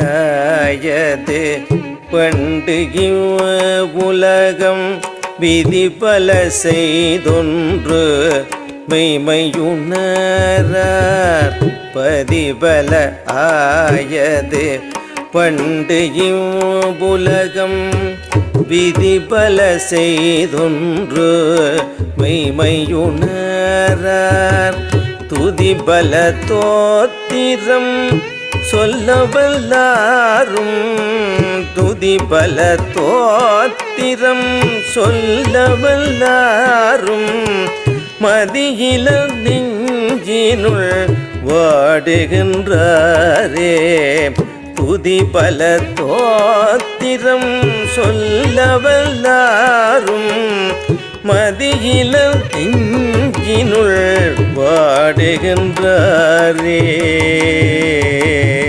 விதிபலகாயது பண்டு இவ் உலகம் விதிபல செய்தொன்று மெய்மையுணரார் பதிபல ஆயது பண்டு இவ்வுலகம் விதி பல செய்தொன்று மெய்மையுணரார் துதிபல தோத்திரம் சொல்ல வல்லாரும் துதி பல தோத்திரம் சொல்ல வல்லாரும் மதியில நெஞ்சினுள் வாடுகின்றாரே. துதிபல தோத்திரம் சொல்ல வல்லாரும் மதியில நெஞ்சினுள் வாடுகின்றாரே.